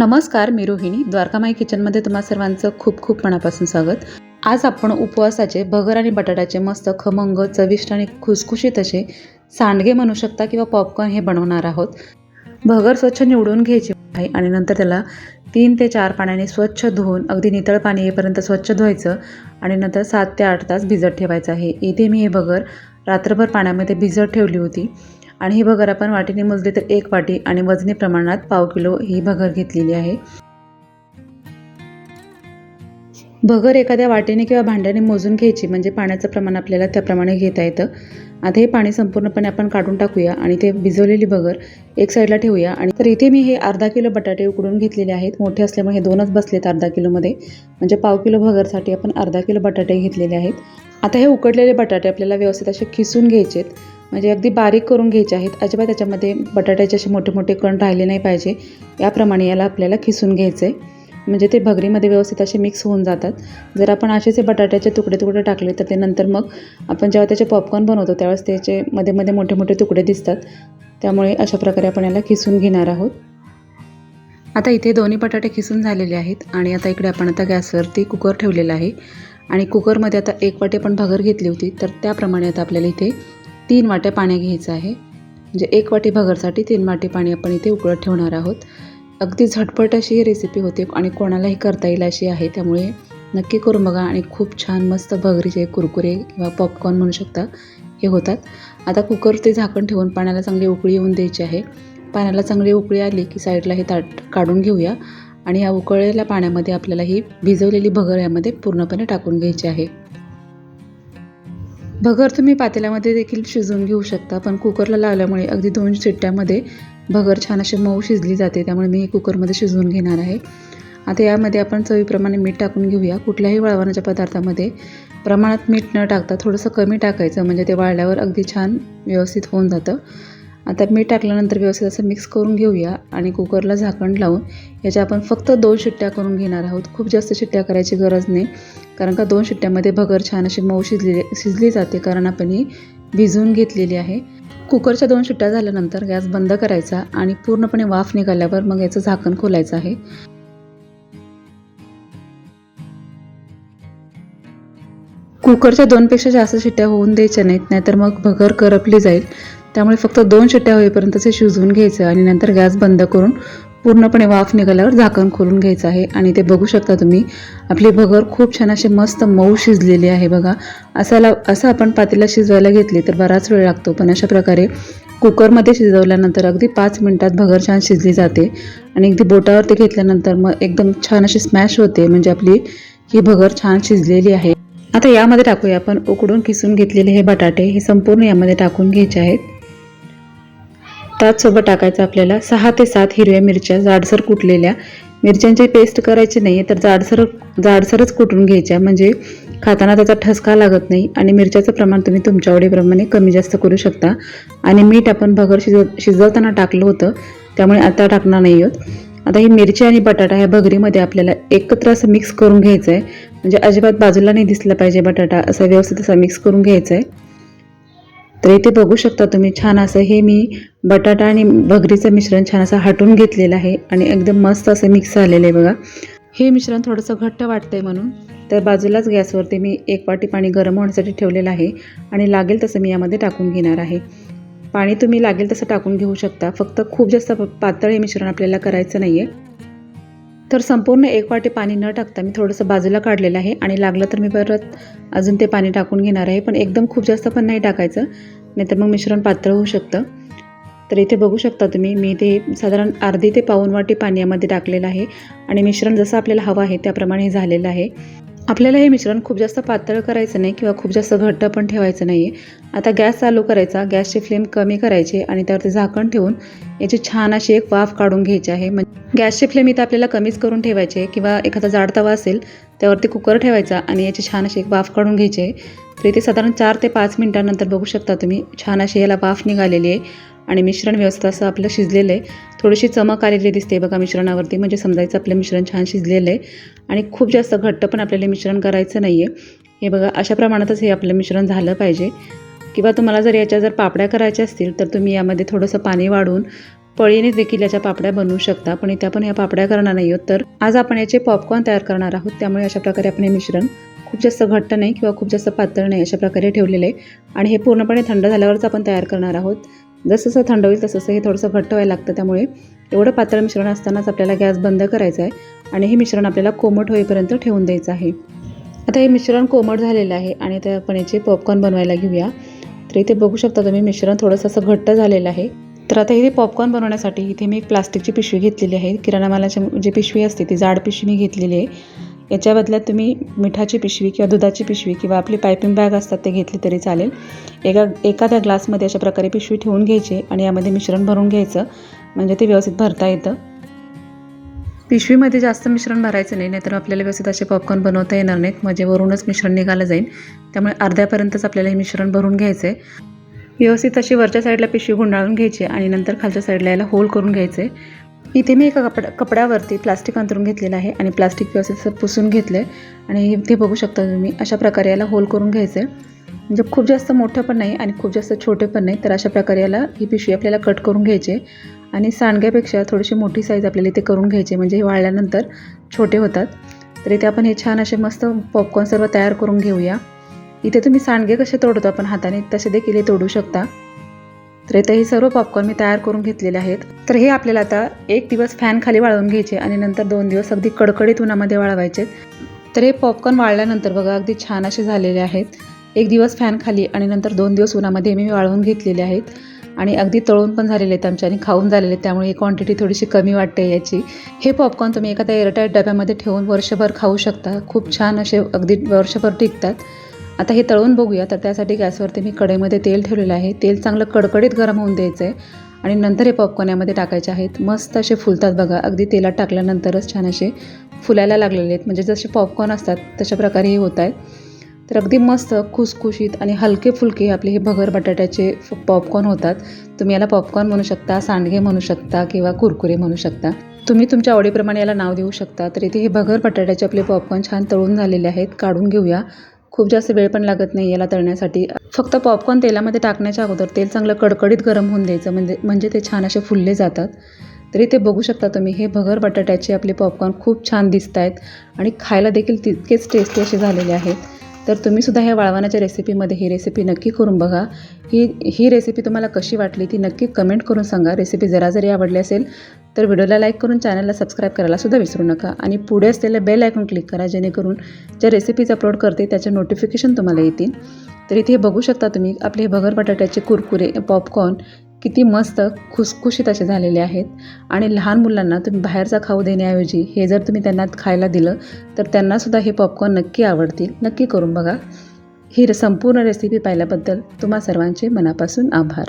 नमस्कार मी रोहिणी. द्वारकामाई किचनमध्ये तुम्हा सर्वांचं खूप खूप मनापासून स्वागत. आज आपण उपवासाचे भगर आणि बटाट्याचे मस्त खमंग चविष्ट आणि खुसखुशीत असे सांडगे म्हणू शकता किंवा पॉपकॉर्न हे बनवणार आहोत. भगर स्वच्छ निवडून घ्यायची आहे आणि नंतर त्याला तीन ते चार पाण्याने स्वच्छ धुवून अगदी नितळ पाणी येईपर्यंत स्वच्छ धुवायचं आणि नंतर सात ते आठ तास भिजत ठेवायचं आहे. इथे मी हे भगर रात्रभर पाण्यामध्ये भिजत ठेवली होती. आणि ही भगर आपण वाटीने मोजली तर एक वाटी आणि वजनी प्रमाणात पाव किलो ही भगर घेतलेली आहे. भगर एखाद्या वाटीने किंवा भांड्याने मोजून घ्यायची म्हणजे पाण्याचं प्रमाण आपल्याला त्याप्रमाणे घेता येतं. आता हे पाणी संपूर्णपणे आपण काढून टाकूया आणि ते भिजवलेली भगर एक साईडला ठेवूया. आणि तर इथे मी हे अर्धा किलो बटाटे उकडून घेतलेले आहेत. मोठे असल्यामुळे हे दोनच बसलेत अर्धा किलोमध्ये. म्हणजे पाव किलो भगरसाठी आपण अर्धा किलो बटाटे घेतलेले आहेत. आता हे उकडलेले बटाटे आपल्याला व्यवस्थित असे खिसून घ्यायचेत. म्हणजे अगदी बारीक करून घ्यायचे आहेत. अजिबात त्याच्यामध्ये बटाट्याचे असे मोठे मोठे कण राहिले नाही पाहिजे. याप्रमाणे याला आपल्याला खिसून घ्यायचं. आहे म्हणजे ते भगरीमध्ये व्यवस्थित असे मिक्स होऊन जातात. जर आपण असेच बटाट्याचे तुकडे तुकडे टाकले तर ते नंतर मग आपण जेव्हा त्याचे पॉपकॉर्न बनवतो त्यावेळेस त्याचे मध्ये मध्ये मोठे मोठे तुकडे दिसतात. त्यामुळे अशा प्रकारे आपण याला खिसून घेणार आहोत. आता इथे दोन्ही बटाटे खिसून झालेले आहेत आणि आता इकडे आपण आता गॅसवरती कुकर ठेवलेला आहे. आणि कुकरमध्ये आता एक वाटी आपण भगर घेतली होती तर त्याप्रमाणे आता आपल्याला इथे तीन वाट्या पाणी घ्यायचं आहे. म्हणजे एक वाटी भगरसाठी तीन वाटी पाणी आपण इथे उकळत ठेवणार आहोत. अगदी झटपट अशी ही रेसिपी होते आणि कोणालाही करता येईल अशी आहे. त्यामुळे नक्की करून बघा आणि खूप छान मस्त भगरीचे कुरकुरे किंवा पॉपकॉर्न म्हणू शकता हे होतात. आता कुकर ते झाकण ठेवून पाण्याला चांगली उकळी येऊन द्यायची आहे. पाण्याला चांगली उकळी आली की साईडला हे ताट काढून घेऊया आणि या उकळलेल्या पाण्यामध्ये आपल्याला ही भिजवलेली भगर यामध्ये पूर्णपणे टाकून घ्यायची आहे. भगर तुम्ही पातेल्यामध्ये देखील शिजवून घेऊ शकता पण कुकरला लावल्यामुळे अगदी दोन शिट्ट्यामध्ये भगर छान अशी मऊ शिजली जाते त्यामुळे मी कुकरमध्ये शिजवून घेणार आहे. आता यामध्ये आपण चवीप्रमाणे मीठ टाकून घेऊया. कुठल्याही वळवण्याच्या पदार्थामध्ये प्रमाणात मीठ न टाकता थोडंसं कमी टाकायचं म्हणजे ते वाळल्यावर अगदी छान व्यवस्थित होऊन जातं. आता मीठ टाकल्यानंतर व्यवस्थित असं मिक्स करून घेऊया आणि कुकरला झाकण लावून याच्या आपण फक्त दोन शिट्ट्या करून घेणार आहोत. खूप जास्त शिट्ट्या करायची गरज नाही कारण का दोन शिट्ट्यामध्ये भगर छान अशी मऊ शिजली शिजली जाते कारण आपण ही भिजवून घेतलेली आहे. कुकरच्या दोन शिट्ट्या झाल्यानंतर गॅस बंद करायचा आणि पूर्णपणे वाफ निघाल्यावर मग याचं झाकण खोलायचं आहे. कुकरच्या दोनपेक्षा जास्त शिट्ट्या होऊन द्यायच्या नाहीत नाहीतर मग भगर करपली जाईल. त्यामुळे फक्त दोन शिट्ट्या होईपर्यंतचे शिजवून घ्यायचं आणि नंतर गॅस बंद करून पूर्णपणे वाफ निघाल्यावर झाकण खोलून घ्यायचं आहे. आणि ते बघू शकता तुम्ही आपली भगर खूप छान अशी मस्त मऊ शिजलेली आहे बघा. असाला असं आपण पातेला शिजवायला घेतली तर बराच वेळ लागतो पण अशा प्रकारे कुकरमध्ये शिजवल्यानंतर अगदी पाच मिनटात भगर छान शिजली जाते. आणि अगदी बोटावरती घेतल्यानंतर मग एकदम छान अशी स्मॅश होते म्हणजे आपली ही भगर छान शिजलेली आहे. आता यामध्ये टाकूया आपण उकडून किसून घेतलेले हे बटाटे हे संपूर्ण यामध्ये टाकून घ्यायचे आहेत. त्याचसोबत टाकायचं आपल्याला. सहा ते सात हिरव्या मिरच्या जाडसर कुटलेल्या. मिरच्यांची पेस्ट करायची नाही तर जाडसर जाडसरच कुटून घ्यायच्या. म्हणजे खाताना त्याचा ठसका लागत नाही आणि मिरच्याचं प्रमाण तुम्ही तुमच्या आवडीप्रमाणे कमी जास्त करू शकता. आणि मीठ आपण भगर शिजव शिजवताना टाकलं होतं त्यामुळे आता टाकणार नाही आहोत. आता ही मिरची आणि बटाटा ह्या भगरीमध्ये आपल्याला एकत्र असं मिक्स करून घ्यायचं आहे म्हणजे अजिबात बाजूला नाही दिसला पाहिजे बटाटा असं व्यवस्थित असं मिक्स करून घ्यायचं आहे तर इथे बघू शकता तुम्ही छान असं हे मी बटाटा आणि भगरीचं मिश्रण छान असं हटून घेतलेलं आहे आणि एकदम मस्त असं मिक्स झालेलं आहे बघा. हे मिश्रण थोडंसं घट्ट वाटतंय म्हणून. तर बाजूलाच गॅसवरती मी एक वाटी पाणी गरम होण्यासाठी ठेवलेलं आहे आणि लागेल तसं मी यामध्ये टाकून घेणार आहे. पाणी तुम्ही लागेल तसं टाकून घेऊ शकता. फक्त खूप जास्त पातळ हे मिश्रण आपल्याला करायचं नाही आहे तर संपूर्ण एक वाटी पाणी न टाकता मी थोडंसं बाजूला काढलेलं आहे आणि लागलं तर मी परत अजून ते पाणी टाकून घेणार आहे. पण एकदम खूप जास्त पण नाही टाकायचं नाहीतर मग मिश्रण पातळ होऊ शकतं. तर इथे बघू शकता तुम्ही मी ते साधारण अर्धी ते पाऊन वाटी पाण्यामध्ये टाकलेलं आहे. आणि मिश्रण जसं आपल्याला हवं आहे त्याप्रमाणे हे झालेलं आहे. आपल्याला हे मिश्रण खूप जास्त पातळ करायचं नाही किंवा खूप जास्त घट्ट पण ठेवायचं नाही आहे आता गॅस चालू करायचा गॅसची फ्लेम कमी करायची आणि त्यावरती झाकण ठेवून याची छान अशी एक वाफ काढून घ्यायची आहे. म्हणजे गॅसची फ्लेम इथं आपल्याला कमीच करून ठेवायची आहे किंवा एखादा जाड तवा असेल त्यावरती कुकर ठेवायचा आणि याची छान अशी एक वाफ काढून घ्यायची आहे. तर इथे साधारण चार ते पाच मिनटानंतर बघू शकता तुम्ही. छान अशी याला वाफ निघालेली आहे आणि मिश्रण व्यवस्थित असं आपलं शिजलेलं आहे. थोडीशी चमक आलेली दिसते बघा मिश्रणावरती. म्हणजे समजायचं आपलं मिश्रण छान शिजलेलं आहे. आणि खूप जास्त घट्ट पण आपल्याला मिश्रण करायचं नाही आहे हे बघा अशा प्रमाणातच हे आपलं मिश्रण झालं पाहिजे. किंवा तुम्हाला जर याच्या जर पापड्या करायच्या असतील तर तुम्ही यामध्ये थोडंसं पाणी वाढून पळीने देखील याच्या पापड्या बनवू शकता. पण इथे आपण या पापड्या करणार नाही आहोत तर आज आपण याचे पॉपकॉर्न तयार करणार आहोत. त्यामुळे अशा प्रकारे आपण हे मिश्रण खूप जास्त घट्ट नाही किंवा खूप जास्त पातळ नाही अशा प्रकारे ठेवलेलं आहे. आणि हे पूर्णपणे थंड झाल्यावरच आपण तयार करणार आहोत. जसं थंड होईल तसं तसं हे थोडंसं घट्ट व्हायला लागतं. त्यामुळे एवढं पातळ मिश्रण असतानाच आपल्याला गॅस बंद करायचा आहे आणि हे मिश्रण आपल्याला कोमट होईपर्यंत ठेवून द्यायचं आहे. आता हे मिश्रण कोमट झालेलं आहे आणि आता आपण याचे पॉपकॉर्न बनवायला घेऊया. तर इथे बघू शकता तुम्ही मिश्रण थोडंसं असं घट्ट झालेलं आहे. तर आता इथे पॉपकॉर्न बनवण्यासाठी इथे मी एक प्लास्टिकची पिशवी घेतलेली आहे. किराणा मालाची जी पिशवी असते ती जाड पिशवी मी घेतलेली आहे. याच्या बदल्यात तुम्ही मिठाची पिशवी किंवा दुधाची पिशवी किंवा आपली पायपिंग बॅग असतात ते घेतली तरी चालेल. एका एखाद्या ग्लासमध्ये अशा प्रकारे पिशवी ठेवून घ्यायची आणि यामध्ये मिश्रण भरून घ्यायचं. म्हणजे ते व्यवस्थित भरता येतं. पिशवीमध्ये जास्त मिश्रण भरायचं नाही नाहीतर आपल्याला व्यवस्थित असे पॉपकॉर्न बनवता येणार नाहीत. म्हणजे वरूनच मिश्रण निघालं जाईल. त्यामुळे अर्ध्यापर्यंतच आपल्याला हे मिश्रण भरून घ्यायचं आहे व्यवस्थित अशी वरच्या साईडला पिशवी गुंडाळून घ्यायची आणि नंतर खालच्या साईडला याला होल करून घ्यायचे इथे मी एका कपड्या कपड्यावरती प्लास्टिक अंतरून घेतलेलं आहे आणि प्लास्टिक व्यवस्थित पुसून घेतलं आहे आणि इथे बघू शकता तुम्ही अशा प्रकारे याला होल करून घ्यायचं आहे म्हणजे खूप जास्त मोठं पण नाही आणि खूप जास्त छोटे पण नाही तर अशा प्रकारे याला ही पिशवी आपल्याला कट करून घ्यायची आणि सांडग्यापेक्षा थोडीशी मोठी साईज आपल्याला इथे करून घ्यायची म्हणजे हे वाळल्यानंतर छोटे होतात. तर इथे आपण हे छान असे मस्त पॉपकॉर्न सर्व तयार करून घेऊया. इथे तुम्ही सांडगे कसे तोडतो आपण हाताने तसे देखील हे तोडू शकता. तर इथे हे सर्व पॉपकॉर्न मी तयार करून घेतलेले आहेत. तर हे आपल्याला आता एक दिवस फॅन खाली वाळवून घ्यायचे आणि नंतर दोन दिवस अगदी कडकडीत उन्हामध्ये वाळवायचे. तर हे पॉपकॉर्न वाळल्यानंतर बघा अगदी छान असे झालेले आहेत. एक दिवस फॅन खाली आणि नंतर दोन दिवस उन्हामध्ये मी वाळवून घेतलेले आहेत. आणि अगदी तळून पण झालेले आहेत आमच्या आणि खाऊन झालेले आहेत त्यामुळे ही क्वांटिटी थोडीशी कमी वाटते याची. हे पॉपकॉर्न तुम्ही एखाद्या एअरटाईट डब्यामध्ये ठेवून वर्षभर खाऊ शकता. खूप छान असे अगदी वर्षभर टिकतात. आता हे तळून बघूया. तर त्यासाठी गॅसवरती मी कढईमध्ये तेल ठेवलेलं आहे. तेल चांगलं कडकडीत गरम होऊन द्यायचं आहे आणि नंतर हे पॉपकॉर्न यामध्ये टाकायचे आहेत. मस्त असे फुलतात बघा. अगदी तेलात टाकल्यानंतरच छान असे फुलायला लागलेले आहेत. म्हणजे जसे पॉपकॉर्न असतात तशा प्रकारे हे होत आहेत. तर अगदी मस्त खुसखुशीत आणि हलके फुलके आपले हे भगर बटाट्याचे पॉपकॉर्न होतात. तुम्ही याला पॉपकॉर्न म्हणू शकता सांडगे म्हणू शकता किंवा कुरकुरे म्हणू शकता. तुम्ही तुमच्या आवडीप्रमाणे याला नाव देऊ शकता. तर इथे हे भगर बटाट्याचे आपले पॉपकॉर्न छान तळून झालेले आहेत. काढून घेऊया. खूप जास्त वेळ पण लागत नाही याला तळण्यासाठी. फक्त पॉपकॉर्न तेलामध्ये टाकण्याच्या अगोदर तेल चांगलं कडकडीत गरम होऊन द्यायचं. म्हणजे म्हणजे ते छान असे फुलले जातात. तरी ते बघू शकता तुम्ही हे भगर बटाट्याचे आपले पॉपकॉर्न खूप छान दिसत आहेत आणि खायला देखील तितकेच टेस्टी असे झालेले आहेत. तर तुम्हीसुद्धा ह्या वाळवणाच्या रेसिपीमध्ये ही रेसिपी नक्की करून बघा. ही ही रेसिपी तुम्हाला कशी वाटली ती नक्की कमेंट करून सांगा. रेसिपी जरा जरी आवडली असेल तर व्हिडिओला लाईक करून चॅनलला सबस्क्राईब करायला सुद्धा विसरू नका. आणि पुढे असलेलं बेल आयकॉन क्लिक करा जेणेकरून ज्या रेसिपीज अपलोड करते त्याचे नोटिफिकेशन तुम्हाला येतील. तर इथे बघू शकता तुम्ही आपले हे भगर बटाट्याचे कुरकुरे पॉपकॉर्न किती मस्त खुसखुशीत असे झालेले आहेत. आणि लहान मुलांना तुम्ही बाहेरचा खाऊ देण्याऐवजी हे जर तुम्ही त्यांना खायला दिलं तर त्यांनासुद्धा हे पॉपकॉर्न नक्की आवडतील. नक्की करून बघा. ही संपूर्ण रेसिपी पाहिल्याबद्दल तुम्हा सर्वांचे मनापासून आभार.